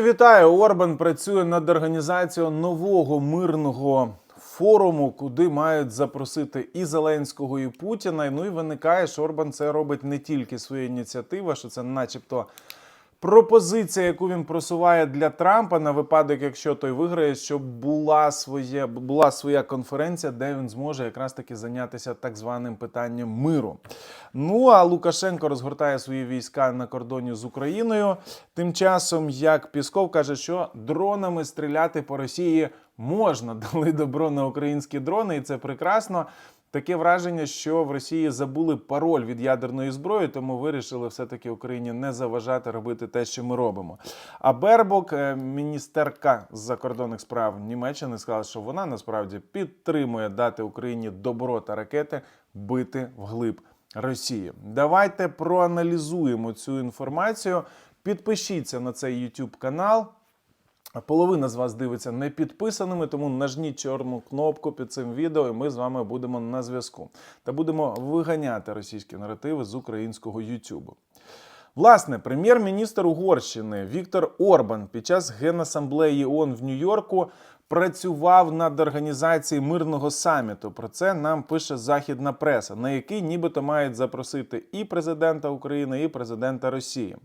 Вітаю! Орбан працює над організацією нового мирного форуму, куди мають запросити і Зеленського, і Путіна. Ну і виникає, що Орбан це робить не тільки своя ініціатива, що це, начебто, пропозиція, яку він просуває для Трампа на випадок, якщо той виграє, щоб була своє була своя конференція, де він зможе якраз таки зайнятися так званим питанням миру. Ну а Лукашенко розгортає свої війська на кордоні з Україною. Тим часом, як Пісков каже, що дронами стріляти по Росії можна, дали добро на українські дрони, і це прекрасно. Таке враження, що в Росії забули пароль від ядерної зброї, тому вирішили все-таки Україні не заважати робити те, що ми робимо. А Бербок, е, міністерка з закордонних справ Німеччини, сказала, що вона насправді підтримує дати Україні добро та ракети бити вглиб Росії. Давайте проаналізуємо цю інформацію. Підпишіться на цей YouTube канал. Половина з вас дивиться не підписаними, тому нажміть чорну кнопку під цим відео, і ми з вами будемо на зв'язку. Та будемо виганяти російські наративи з українського Ютубу. Власне, прем'єр-міністр Угорщини Віктор Орбан під час генасамблеї ООН в Нью-Йорку працював над організацією мирного саміту. Про це нам пише західна преса, на який нібито мають запросити і президента України, і президента Росії.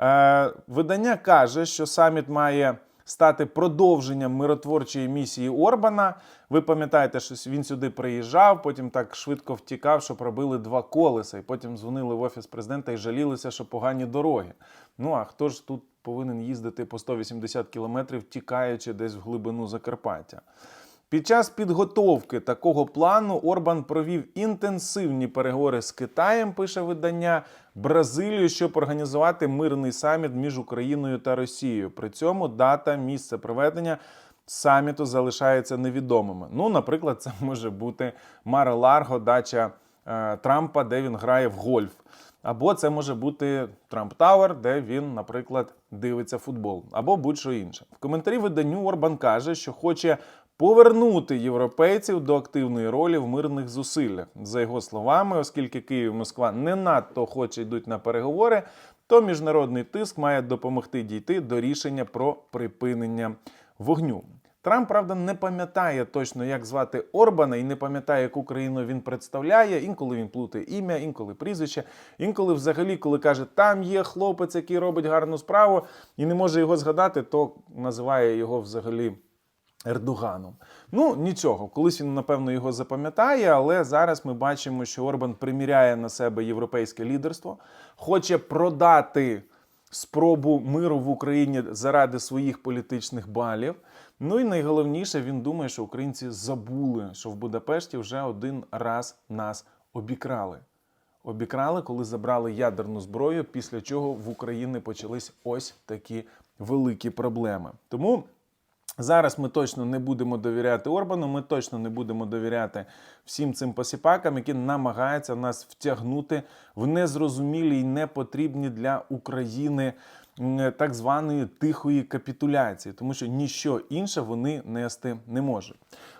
Е, видання каже, що саміт має стати продовженням миротворчої місії Орбана. Ви пам'ятаєте, що він сюди приїжджав, потім так швидко втікав, що пробили два колеса, і потім дзвонили в офіс президента і жалілися, що погані дороги. Ну а хто ж тут повинен їздити по 180 кілометрів, тікаючи десь в глибину Закарпаття? Під час підготовки такого плану Орбан провів інтенсивні переговори з Китаєм, пише видання Бразилію, щоб організувати мирний саміт між Україною та Росією. При цьому дата, місце проведення саміту залишаються невідомими. Ну, наприклад, це може бути Маре-Ларго, дача е, Трампа, де він грає в гольф. Або це може бути Трамп Тауер, де він, наприклад, дивиться футбол, або будь-що інше. В коментарі виданню Орбан каже, що хоче повернути європейців до активної ролі в мирних зусиллях. За його словами, оскільки Київ і Москва не надто хоче йдуть на переговори, то міжнародний тиск має допомогти дійти до рішення про припинення вогню. Трамп, правда, не пам'ятає точно, як звати Орбана, і не пам'ятає, яку країну він представляє. Інколи він плутає ім'я, інколи прізвище, інколи, взагалі, коли каже, там є хлопець, який робить гарну справу, і не може його згадати, то називає його взагалі. Ердоганом. Ну нічого, колись він напевно його запам'ятає, але зараз ми бачимо, що Орбан приміряє на себе європейське лідерство, хоче продати спробу миру в Україні заради своїх політичних балів. Ну і найголовніше, він думає, що українці забули, що в Будапешті вже один раз нас обікрали. Обікрали, коли забрали ядерну зброю, після чого в Україні почались ось такі великі проблеми. Тому. Зараз ми точно не будемо довіряти Орбану, ми точно не будемо довіряти всім цим посіпакам, які намагаються нас втягнути в незрозумілі і непотрібні для України так званої тихої капітуляції, тому що ніщо інше вони нести не можуть.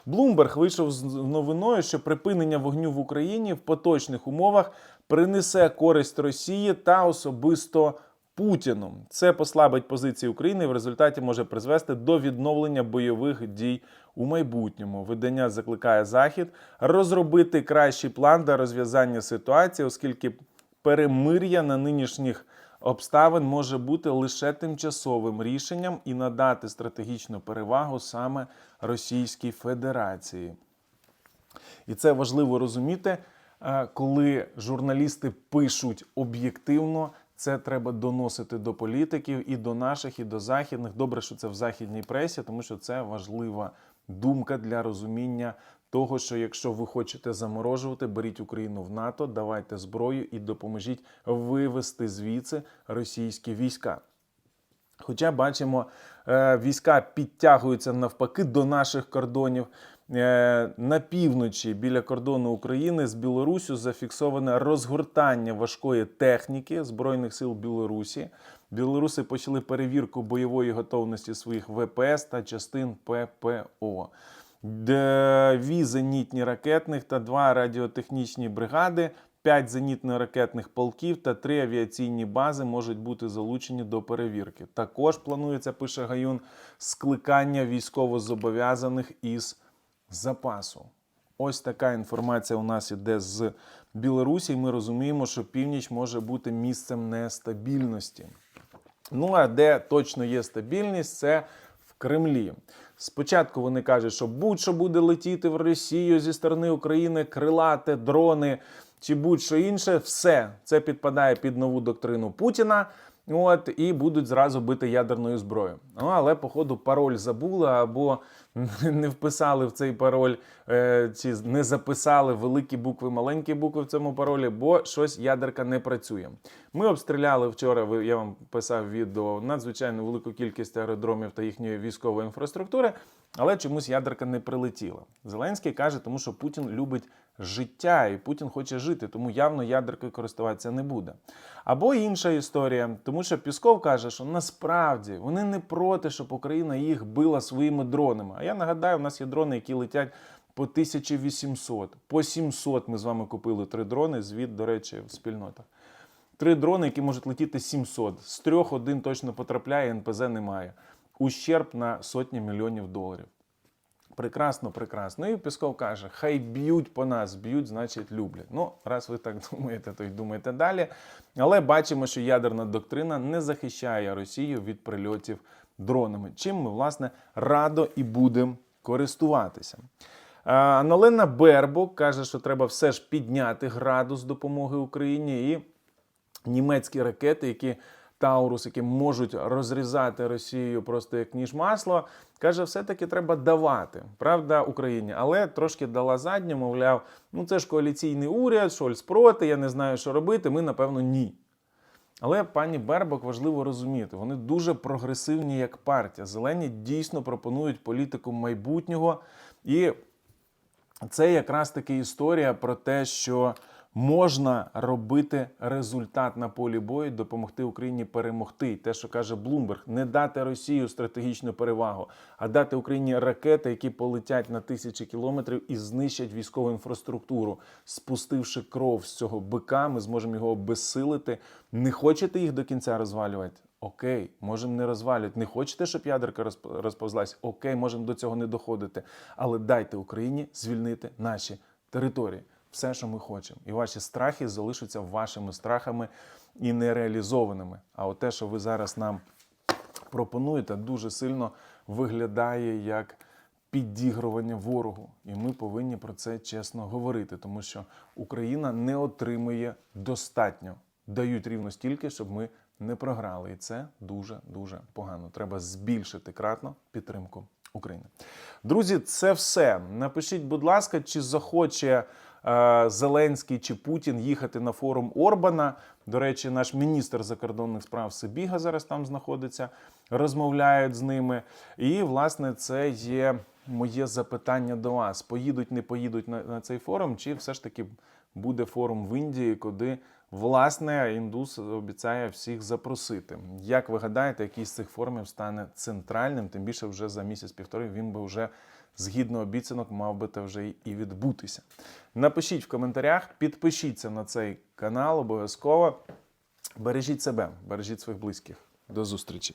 Блумберг вийшов з новиною, що припинення вогню в Україні в поточних умовах принесе користь Росії та особисто. Путіну. Це послабить позиції України і в результаті може призвести до відновлення бойових дій у майбутньому. Видання закликає Захід розробити кращий план для розв'язання ситуації, оскільки перемир'я на нинішніх обставин може бути лише тимчасовим рішенням і надати стратегічну перевагу саме Російській Федерації. І це важливо розуміти, е, коли журналісти пишуть об'єктивно. Це треба доносити до політиків і до наших, і до західних. Добре, що це в західній пресі, тому що це важлива думка для розуміння того, що якщо ви хочете заморожувати, беріть Україну в НАТО, давайте зброю і допоможіть вивести звідси російські війська. Хоча бачимо, е, війська підтягуються навпаки до наших кордонів. Е, на півночі біля кордону України з Білорусю зафіксоване розгортання важкої техніки Збройних сил Білорусі. Білоруси почали перевірку бойової готовності своїх ВПС та частин ППО. Дві зенітні ракетних та два радіотехнічні бригади 5 зенітно-ракетних полків та 3 авіаційні бази можуть бути залучені до перевірки. Також планується, пише Гаюн, скликання військовозобов'язаних із запасу. Ось така інформація у нас іде з Білорусі. Ми розуміємо, що північ може бути місцем нестабільності. Ну а де точно є стабільність, це в Кремлі. Спочатку вони кажуть, що будь-що буде летіти в Росію зі сторони України, крилати, дрони чи будь-що інше, все це підпадає під нову доктрину Путіна. От і будуть зразу бити ядерною зброєю. Ну але походу пароль забули або не вписали в цей пароль, е, чи не записали великі букви, маленькі букви в цьому паролі, бо щось ядерка не працює. Ми обстріляли вчора. Я вам писав відео надзвичайно велику кількість аеродромів та їхньої військової інфраструктури, але чомусь ядерка не прилетіла. Зеленський каже, тому що Путін любить життя, і Путін хоче жити, тому явно ядеркою користуватися не буде. Або інша історія, тому що Пісков каже, що насправді вони не проти, щоб Україна їх била своїми дронами. Я нагадаю, у нас є дрони, які летять по 1800, по 700 ми з вами купили три дрони, звіт, до речі, в спільнотах. Три дрони, які можуть летіти 700. З трьох один точно потрапляє, НПЗ немає. Ущерб на сотні мільйонів доларів. Прекрасно, прекрасно. І Пісков каже: хай б'ють по нас, б'ють, значить люблять. Ну, раз ви так думаєте, то й думайте далі. Але бачимо, що ядерна доктрина не захищає Росію від прильотів дронами, чим ми, власне, радо і будемо користуватися. Аналена Бербок каже, що треба все ж підняти градус допомоги Україні і німецькі ракети, які Таурус, які можуть розрізати Росію просто як ніж масло, каже, все-таки треба давати. Правда, Україні, але трошки дала задню, мовляв, ну це ж коаліційний уряд, Шольц проти, я не знаю, що робити. Ми, напевно, ні. Але пані Бербок важливо розуміти, вони дуже прогресивні як партія. Зелені дійсно пропонують політику майбутнього. І це якраз таки історія про те, що можна робити результат на полі бою, допомогти Україні перемогти. Те, що каже Блумберг, не дати Росію стратегічну перевагу, а дати Україні ракети, які полетять на тисячі кілометрів і знищать військову інфраструктуру, спустивши кров з цього бика, ми зможемо його обезсилити. Не хочете їх до кінця розвалювати? Окей, можемо не розвалювати. Не хочете, щоб ядерка розп- розповзлась? Окей, можемо до цього не доходити. Але дайте Україні звільнити наші території. Все, що ми хочемо. І ваші страхи залишаться вашими страхами і нереалізованими. А от те, що ви зараз нам пропонуєте, дуже сильно виглядає як підігрування ворогу. І ми повинні про це чесно говорити, тому що Україна не отримує достатньо. Дають рівно стільки, щоб ми не програли. І це дуже дуже погано. Треба збільшити кратно підтримку України. Друзі, це все. Напишіть, будь ласка, чи захоче Зеленський чи Путін їхати на форум Орбана. До речі, наш міністр закордонних справ Сибіга зараз там знаходиться, розмовляють з ними. І, власне, це є моє запитання до вас: поїдуть, не поїдуть на, на цей форум, чи все ж таки буде форум в Індії, куди власне індус обіцяє всіх запросити. Як ви гадаєте, який з цих форумів стане центральним? Тим більше вже за місяць-півтори він би вже згідно обіцянок мав би те вже і відбутися. Напишіть в коментарях, підпишіться на цей канал обов'язково. Бережіть себе, бережіть своїх близьких. До зустрічі!